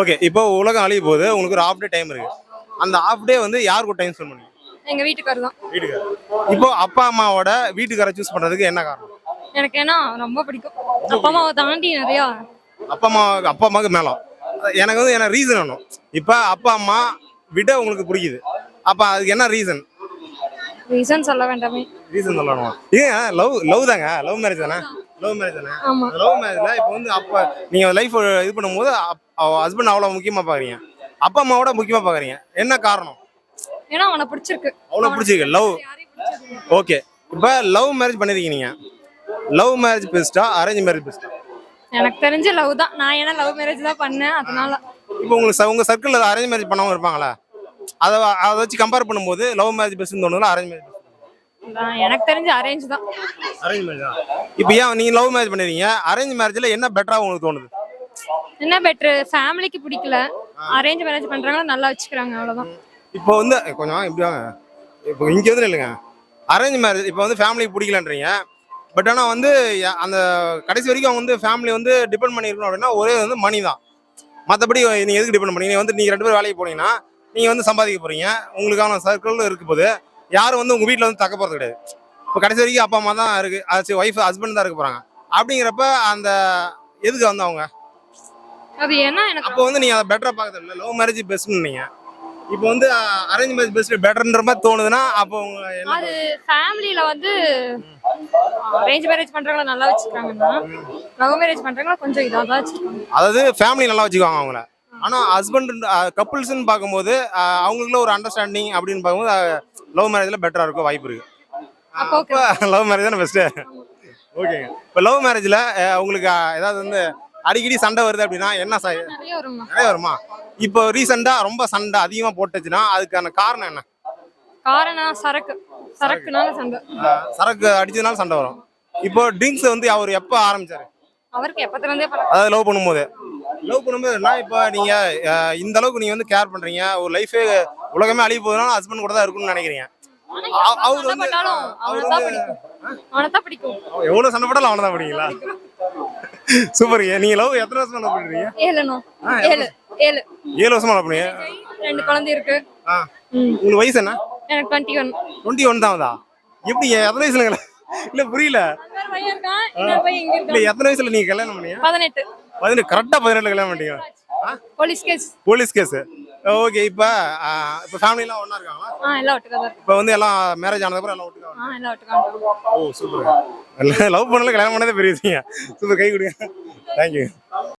Okay இப்போ உலகம் அழிய போகுது. உங்களுக்கு ஒரு ஆஃப் டே டைம் இருக்கு. அந்த ஆஃப் டே வந்து யாருக்கு டைம் ஸ்பெண்ட் பண்ணுவீங்க? எங்க வீட்டுக்காரர் தான். வீட்டுக்காரர். இப்போ அப்பா அம்மாவோட வீட்டுக்காரை சூஸ் பண்றதுக்கு என்ன காரணம்? எனக்கு ஏன்னா ரொம்ப பிடிக்கும். அப்பா அம்மாவை தாண்டி நிறையா. அப்பா அம்மா அப்பா அம்மாவுக்கு மேலம் எனக்கு வந்து என்ன ரீசன் வேணும்? இப்போ அப்பா அம்மா விட உங்களுக்கு பிடிக்குது. அப்போ அதுக்கு என்ன ரீசன் ரீசன் சொல்ல வேண்டாமே. ரீசன் சொல்லணும்? ஏங்க லவ் லவ் தாங்க. லவ் மேரேஜ் தானே? லவ் மேரேஜ் தானே? லவ் மேரேஜ்ல இப்போ வந்து அப்போ நீங்க லைஃப் இது பண்ணும்போது ஹஸ்பண்ட் அவ்வளோ முக்கியமா பாக்குறீங்க. அப்பா அம்மாவோட முக்கியமா பாக்குறீங்க. என்ன காரணம்? ஏன்னா அவனை பிடிச்சிருக்கு. அவ்வளோ பிடிச்சிருக்கு. லவ் ஓகே இப்போ லவ் மேரேஜ் பண்ணிருக்கீங்க லவ் மேரேஜ் பெஸ்ட்டா அரேஞ்ச் மேரேஜ் பெஸ்ட்டா எனக்கு தெரிஞ்ச லவ் தான். நான் ஏன்னா லவ் மேரேஜ் தான் பண்ணேன். அதனால. இப்போ உங்களுக்கு ச- உங்க சர்க்கிளில் அரேஞ்ச் மேரேஜ் பண்ணவங்க இருப்பாங்களா? அதை அதை வச்சு கம்பேர் பண்ணும்போது லவ் மேரேஜ் பெஸ்ட்னு தோணுதுல அரேஞ்ச் மேரேஜ் எனக்கு தெரிஞ்ச அரேஞ்ச் தான். அரேஞ்ச் மேரேஜ் தான் இப்போ ஏன் நீங்க லவ் மேரேஜ் பண்ணிருக்கீங்க? அரேஞ்ச் மேரேஜ்ல என்ன பெட்டரா உங்களுக்கு தோணுது? என்ன பெட்ரு ஃபேமிலிக்கு பிடிக்கல. அரேஞ்ச் மேரேஜ் பண்றாங்க நல்லா வச்சுக்கிறாங்க அவ்வளவுதான். இப்போ வந்து கொஞ்சம் இப்படி வாங்க. இப்போ இங்கே வந்து இல்லைங்க. அரேஞ்ச் மேரேஜ் இப்போ வந்து ஃபேமிலிக்கு பிடிக்கலன்றீங்க. பட் ஆனால் வந்து அந்த கடைசி வரைக்கும் அவங்க வந்து ஃபேமிலி வந்து டிபெண்ட் பண்ணியிருக்கணும் அப்படின்னா ஒரே வந்து மணி தான். மற்றபடி நீங்கள் எதுக்கு டிபெண்ட் பண்ணீங்க? வந்து நீங்கள் ரெண்டு பேரும் வேலைக்கு போனீங்கன்னா நீங்கள் வந்து சம்பாதிக்க போகிறீங்க உங்களுக்கான சர்க்கிள் இருக்க போது யாரும் வந்து உங்கள் வீட்டில் வந்து தக்க போகிறது கிடையாது. இப்போ கடைசி வரைக்கும் அப்பா அம்மா தான் இருக்குது அது ஒய்ஃப் ஹஸ்பண்ட் தான் இருக்க போகிறாங்க அப்படிங்கிறப்ப அந்த எதுக்கு வந்து அவங்க அது ஏன்னா எனக்கு அப்போ வந்து நீங்கள் அதை பெட்டராக பார்க்கறது இல்லை. லவ் மேரேஜ் பெஸ்ட்னு நீங்கள் இப்போ வந்து அரேஞ்ச் மேரேஜ் பெஸ்ட் பெட்டர்ன்ற மாதிரி தோணுதுன்னா அப்போ உங்க அது ஃபேமிலியில வந்து அரேஞ்ச் மேரேஜ் பண்றவங்கள நல்லா வச்சுக்கிறாங்கன்னா லவ் மேரேஜ் பண்றவங்கள கொஞ்சம் இதாக தான் வச்சுருக்காங்க அதாவது ஃபேமிலி நல்லா வச்சுக்குவாங்க அவங்கள. ஆனால் ஹஸ்பண்ட் கப்புள்ஸ்னு பார்க்கும்போது அவங்களுக்குள்ள ஒரு அண்டர்ஸ்டாண்டிங் அப்படின்னு பார்க்கும்போது லவ் மேரேஜில் பெட்டராக இருக்கும் வாய்ப்பு இருக்கு. அப்போ okay. லவ் மேரேஜ் தானே பெஸ்ட்டு ஓகேங்க இப்போ லவ் மேரேஜில் உங்களுக்கு ஏதாவது வந்து அடிக்கடி சண்டை வருது அப்படின்னா என்ன ச நிறைய வருமா? இப்போ ரீசெண்டாக ரொம்ப சண்டை அதிகமாக போட்டுச்சுன்னா அதுக்கான காரணம் என்ன? காரணம் சரக்கு. சரக்குனால சண்டை. சரக்கு அடிச்சதுனால சண்டை வரும். இப்போ ட்ரிங்க்ஸ் வந்து அவர் எப்போ ஆரம்பிச்சாரு? அவருக்கு எப்பத்துல இருந்தே அதாவது லவ் பண்ணும்போது. லவ் பண்ணும்போது நான் இப்போ நீங்க அஹ், இந்த அளவுக்கு நீங்க வந்து கேர் பண்றீங்க. ஒரு லைஃபே உலகமே அழிய போகுதுனால ஹஸ்பண்ட் கூட தான் இருக்கும்னு நினைக்கிறீங்க. அவ- அவர் வந்து அவர் வந்து எவ்வளவு சண்டை போட்டாலும் அவனை தான் பிடிங்களா சூப்பருங்க நீங்க லவ் எத்தனை வருஷமா லவ் பண்றீங்க? ஏழு ஏழு ஏழு. வருஷமா லவ் பண்ணீங்க ரெண்டு குழந்தை இருக்கு. உங்களுக்கு வயசு என்ன? எனக்கு டுவெண்ட்டி ஒன் டுவெண்ட்டி ஒன் தான் எப்படி எத்தனை வயசுல இல்ல புரியல. இல்ல எத்தனை வயசுல நீங்க கல்யாணம் பண்ணீங்க? பதினெட்டு. பதினெட்டு கரெக்டா பதினெட்டுல கல்யாணம் பண்ணீங்க police case police case okay இப்போ இப்போ ஃபேமிலிலாம் ஒண்ணா இருக்காங்களா? ஆ எல்லாம் ஒட்டுக்கா தான் இப்போ வந்து எல்லாம் மேரேஜ் ஆனதுக்கப்புறம் எல்லாம் ஒட்டுக்காங்க ஆ எல்லாம் ஒட்டுக்கா ஓ சூப்பர் லவ் பண்ணல கல்யாணம் பண்ணதே பெரிய விஷயம். சூப்பர் கை கொடுங்க. தேங்க்யூ